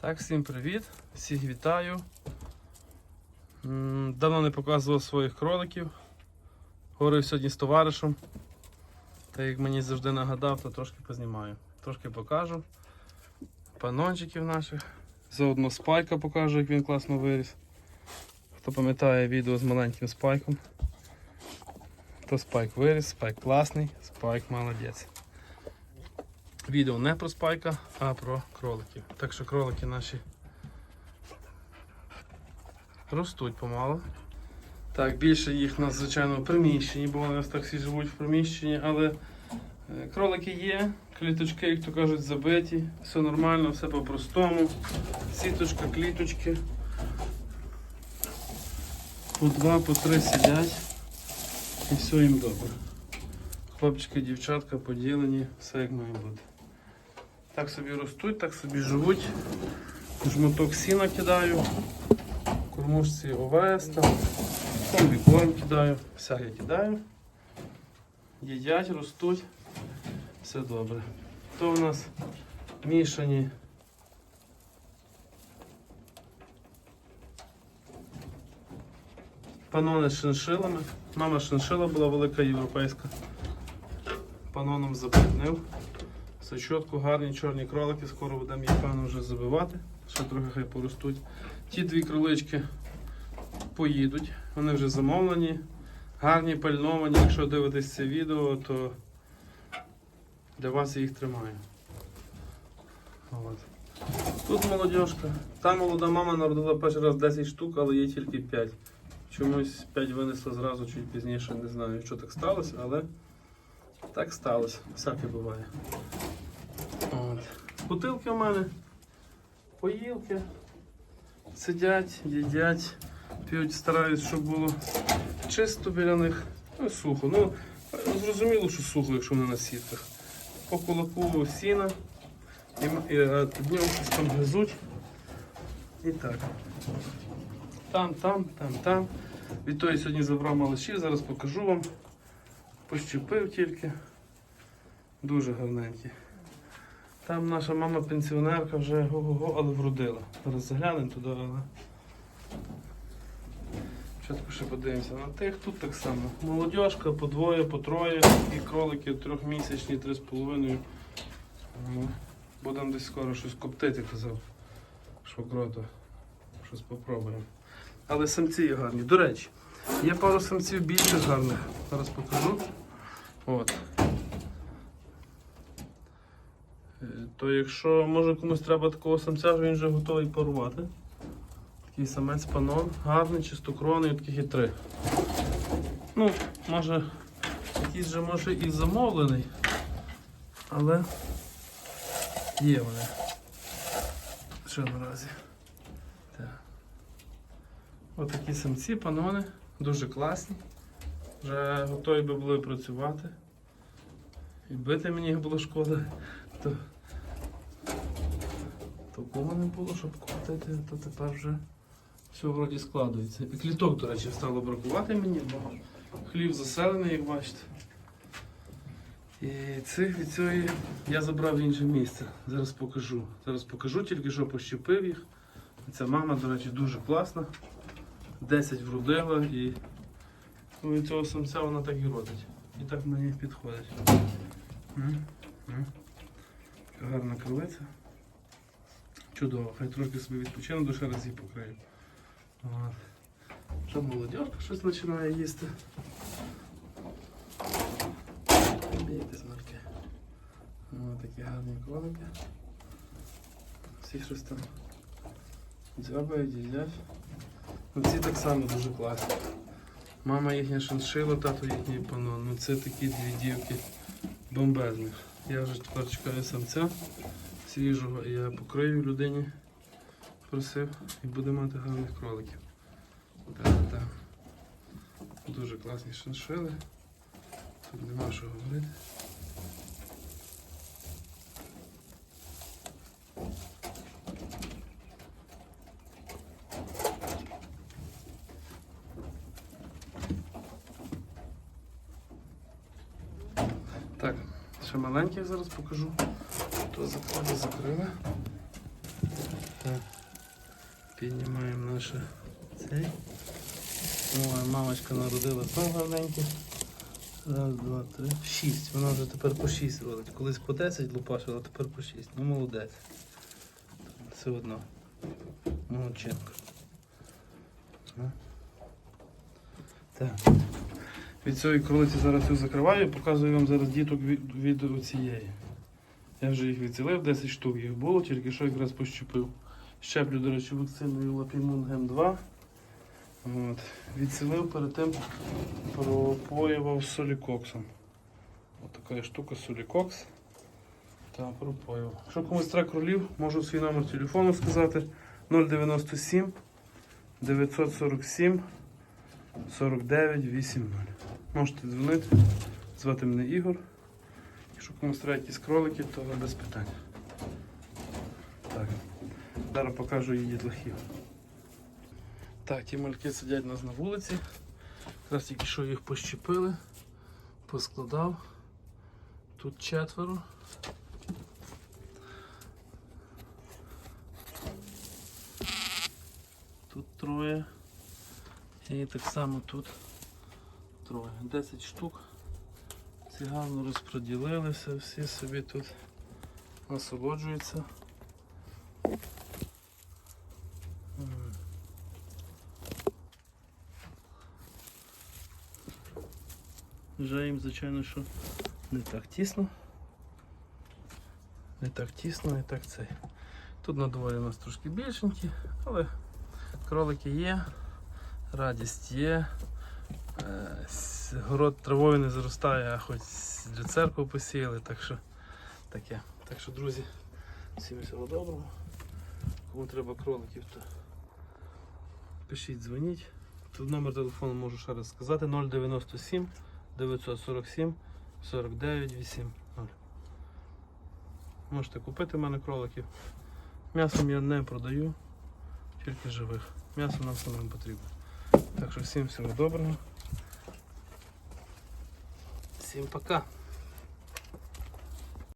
Так, всім привіт, всіх вітаю. Давно не показував своїх кроликів. Говорив сьогодні з товаришем. Та як мені завжди нагадав, то трошки познімаю. Трошки покажу. Панончиків наших. Заодно спайка покажу, як він класно виріс. Хто пам'ятає відео з маленьким спайком, то спайк виріс, спайк класний, спайк молодець. Відео не про спайка, а про кроликів. Так що кролики наші ростуть помало. Так, більше їх на звичайно в приміщенні, бо вони ось так всі живуть в приміщенні, але е, кролики є, кліточки, як то кажуть, забиті, все нормально, все по-простому. Сіточка, кліточки. По два, по три сидять і все їм добре. Хлопчики, дівчатка поділені, все як має бути. Так собі ростуть, так собі живуть. Жмоток сіна кидаю, кормушці овес там, комбікорм кидаю, всяке кидаю. Їдять, ростуть, все добре. То у нас мішані. Панони з шиншилами. Мама шиншила була велика європейська. Паноном запліднив. Все чітко, гарні чорні кролики, скоро будемо їх певно вже забивати. Ще трохи хай поростуть. Ті дві кролички поїдуть, вони вже замовлені, гарні, пальновані. Якщо дивитесь це відео, то для вас я їх тримаю. От. Тут молодіжка. Та молода мама народила перший раз 10 штук, але є тільки 5. Чомусь 5 винесла зразу чуть пізніше, не знаю, що так сталося, але так сталося. Всяке буває. От. Бутилки в мене, поїлки. Сидять, їдять, п'ють, стараюсь, щоб було чисто біля них. Ну, сухо. Ну, зрозуміло, що сухо, якщо не на сітках. По кулаку сіна. І, м- і, е, днем щось там гризуть. І так. Там, там, там, там. Від тої сьогодні забрав малышів, зараз покажу вам. Пощепив тільки. Дуже гарненькі. Там наша мама пенсіонерка вже го-го-го, але вродила. Зараз заглянемо туди, але. Спочатку ще подивимося на тих. Тут так само. Молодіжка по двоє, по троє, і кролики трьохмісячні, три з половиною. Ну, Будемо десь скоро щось коптити, казав. Швокрото. Щось попробуємо. Але самці є гарні. До речі, є пару самців більше гарних. Зараз покажу. От. То якщо може комусь треба такого самця, він вже готовий парувати. Такий самець панон, гарний, чистокровний, таких і три. Ну, може, якийсь же може і замовлений, але є вони. Що наразі. Так. Ось такі самці, панони, дуже класні. Вже готові би були працювати. І бити мені їх було шкода. То такого не було, щоб купити, то тепер вже все вроді складується. І кліток, до речі, стало бракувати мені, бо хлів заселений, як бачите. І цих від цієї я забрав в інше місце. Зараз покажу. Зараз покажу, тільки що пощепив їх. Ця мама, до речі, дуже класна. 10 вродила і ну, від цього самця вона так і родить. І так підходить. М, м. Така Гарна крилиця. Чудово, хай трошки собі відпочину, до ще раз її покрию. Вже молодежка щось починає їсти. Бійте смерки. Ось такі гарні кролики. Всі щось там дзьобають, їдять. Ну, ці так само дуже класні. Мама їхня шиншила, тато їхній панон. Ну це такі дві дівки бомбезних. Я вже тепер чекаю самця свіжого я покрию людині. Просив і буде мати гарних кроликів. Так, так. Дуже класні шиншили. Тут нема що говорити. Так, ще маленьких зараз покажу. То заклади закрили. Так. Піднімаємо наше цей. О, мамочка народила знову гарненькі. Раз, два, три. Шість. Вона вже тепер по шість родить. Колись по 10 лупашила, тепер по шість. Ну молодець. Все одно. Молодчинка. Так. Від цієї кролиці зараз їх закриваю, показую вам зараз діток від, від цієї. Я вже їх відцілив, 10 штук їх було, тільки що якраз пощепив. Щеплю, до речі, вакциною Лапімун М2. От. Відцілив перед тим пропоював солікоксом. Ось така штука солікокс. Та пропоював. Якщо комусь треба кролів, можу свій номер телефону сказати 097 947 49 80. Можете дзвонити. Звати мене Ігор. Якщо комусь треба якісь кролики, то без питань. Так. Зараз покажу її дітлахів. Так, ті мальки сидять у нас на вулиці. Якраз тільки що їх пощепили, поскладав. Тут четверо. Тут троє. І так само тут троє. 10 штук. Ці гарно розподілилися, всі собі тут насолоджуються. Вже їм, звичайно, що не так тісно. Не так тісно, не так цей. Тут на дворі у нас трошки більшенькі, але кролики є, радість є. Е, Город травою не заростає, а хоч для церкви посіяли, так що таке. Так що, друзі, всім всього доброго. Кому треба кроликів, то пишіть, дзвоніть. Тут номер телефону можу ще раз сказати 097 947 49 80. Можете купити в мене кроликів. М'ясом я не продаю, тільки живих. М'ясо нам самим потрібно. Так що всім всього доброго. Всім пока.